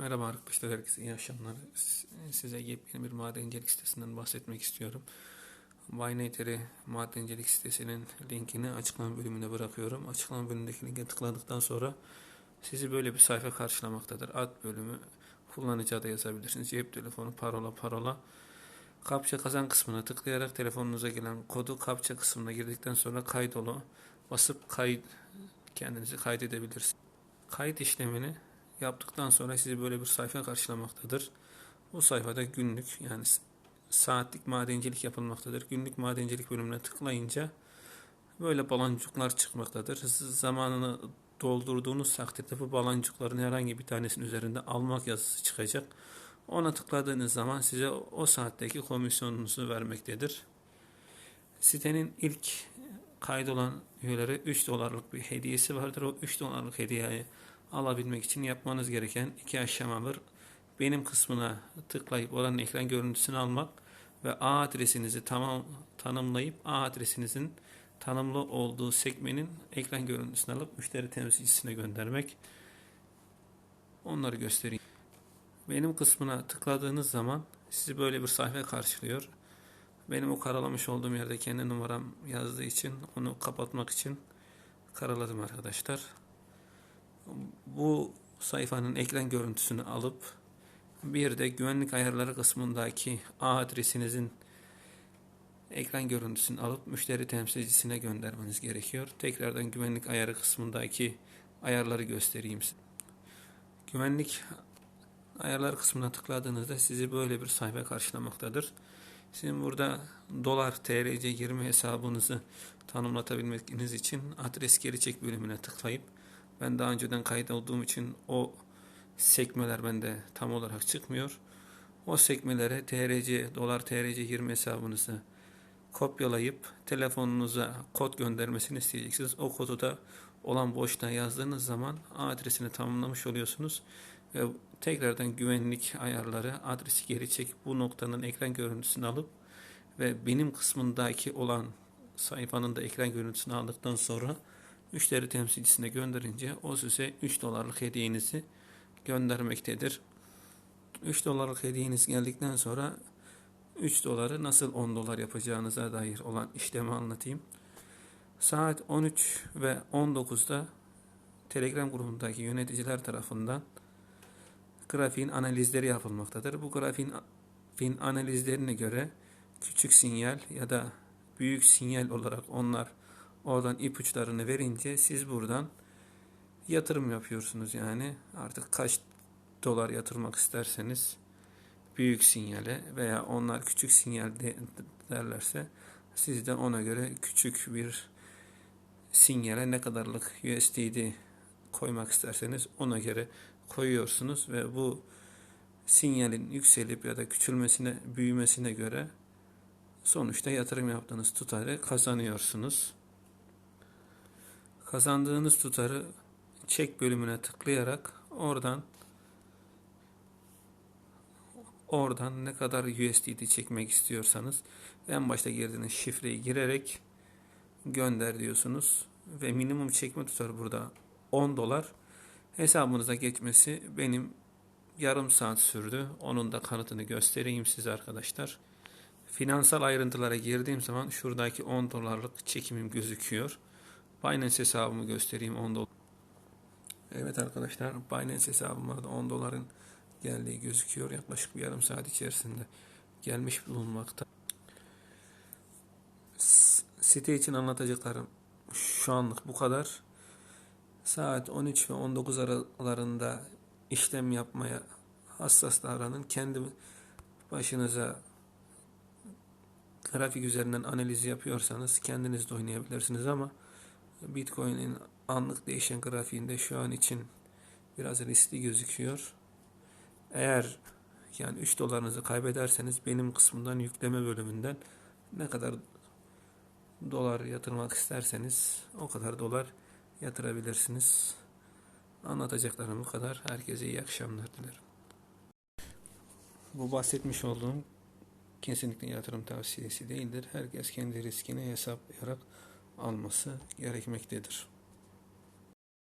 Merhaba arkadaşlar, herkese iyi akşamlar. Size yepyeni bir madencilik sitesinden bahsetmek istiyorum. Binary madencilik sitesinin linkini açıklama bölümüne bırakıyorum. Açıklama bölümündeki linke tıkladıktan sonra sizi böyle bir sayfa karşılamaktadır. Ad bölümü, kullanıcı adı yazabilirsiniz. Cep telefonu, parola, parola. Kapça kazan kısmına tıklayarak telefonunuza gelen kodu kapça kısmına girdikten sonra kaydolu basıp kayıt kendinizi kaydedebilirsiniz. Kayıt işlemini yaptıktan sonra sizi böyle bir sayfa karşılamaktadır. Bu sayfada günlük yani saatlik madencilik yapılmaktadır. Günlük madencilik bölümüne tıklayınca böyle baloncuklar çıkmaktadır. Zamanını doldurduğunuz takdirde bu baloncukların herhangi bir tanesinin üzerinde almak yazısı çıkacak. Ona tıkladığınız zaman size o saatteki komisyonunuzu vermektedir. Sitenin ilk kaydolan üyelere 3 dolarlık bir hediyesi vardır. O 3 dolarlık hediyeyi alabilmek için yapmanız gereken iki aşamadır. Benim kısmına tıklayıp oranın ekran görüntüsünü almak ve A adresinizi tamam tanımlayıp A adresinizin tanımlı olduğu sekmenin ekran görüntüsünü alıp müşteri temsilcisine göndermek. Onları göstereyim. Benim kısmına tıkladığınız zaman sizi böyle bir sayfa karşılıyor. Benim o karalamış olduğum yerde kendi numaram yazdığı için onu kapatmak için karaladım arkadaşlar. Bu sayfanın ekran görüntüsünü alıp bir de güvenlik ayarları kısmındaki A adresinizin ekran görüntüsünü alıp müşteri temsilcisine göndermeniz gerekiyor. Tekrardan güvenlik ayarı kısmındaki ayarları göstereyim. Güvenlik ayarlar kısmına tıkladığınızda sizi böyle bir sayfa karşılamaktadır. Sizin burada dolar TRC 20 hesabınızı tanımlatabilmeniz için adres geri çek bölümüne tıklayıp ben daha önceden kayıt olduğum için o sekmeler bende tam olarak çıkmıyor. O sekmelere TRC, dolar TRC 20 hesabınızı kopyalayıp telefonunuza kod göndermesini isteyeceksiniz. O kodu da olan boşluğa yazdığınız zaman adresini tamamlamış oluyorsunuz. Ve tekrardan güvenlik ayarları adresi geri çek bu noktanın ekran görüntüsünü alıp ve benim kısmındaki olan sayfanın da ekran görüntüsünü aldıktan sonra müşteri temsilcisine gönderince o size 3 dolarlık hediyenizi göndermektedir. 3 dolarlık hediyeniz geldikten sonra 3 doları nasıl 10 dolar yapacağınıza dair olan işlemi anlatayım. Saat 13 ve 19'da Telegram grubundaki yöneticiler tarafından grafiğin analizleri yapılmaktadır. Bu grafiğin analizlerine göre küçük sinyal ya da büyük sinyal olarak onlar oradan ipuçlarını verince siz buradan yatırım yapıyorsunuz yani artık kaç dolar yatırmak isterseniz büyük sinyale veya onlar küçük sinyal de- derlerse siz de ona göre küçük bir sinyale ne kadarlık USDT koymak isterseniz ona göre koyuyorsunuz ve bu sinyalin yükselip ya da küçülmesine, büyümesine göre sonuçta yatırım yaptığınız tutarı kazanıyorsunuz. Kazandığınız tutarı çek bölümüne tıklayarak oradan oradan ne kadar USDT çekmek istiyorsanız en başta girdiğiniz şifreyi girerek gönder diyorsunuz ve minimum çekme tutarı burada 10 dolar hesabınıza geçmesi benim yarım saat sürdü. Onun da kanıtını göstereyim size arkadaşlar. Finansal ayrıntılara girdiğim zaman şuradaki 10 dolarlık çekimim gözüküyor. Binance hesabımı göstereyim 10 dolar. Evet arkadaşlar Binance hesabıma da 10 doların geldiği gözüküyor. Yaklaşık bir yarım saat içerisinde gelmiş bulunmakta. Site için anlatacaklarım şu anlık bu kadar. Saat 13 ve 19 aralarında işlem yapmaya hassas davranın. Kendi başınıza grafik üzerinden analiz yapıyorsanız kendiniz de oynayabilirsiniz ama Bitcoin'in anlık değişen grafiğinde şu an için biraz riskli gözüküyor. Eğer yani 3 dolarınızı kaybederseniz benim kısmından yükleme bölümünden ne kadar dolar yatırmak isterseniz o kadar dolar yatırabilirsiniz. Anlatacaklarım bu kadar. Herkese iyi akşamlar dilerim. Bu bahsetmiş olduğum kesinlikle yatırım tavsiyesi değildir. Herkes kendi riskini hesaplayarak alması gerekmektedir.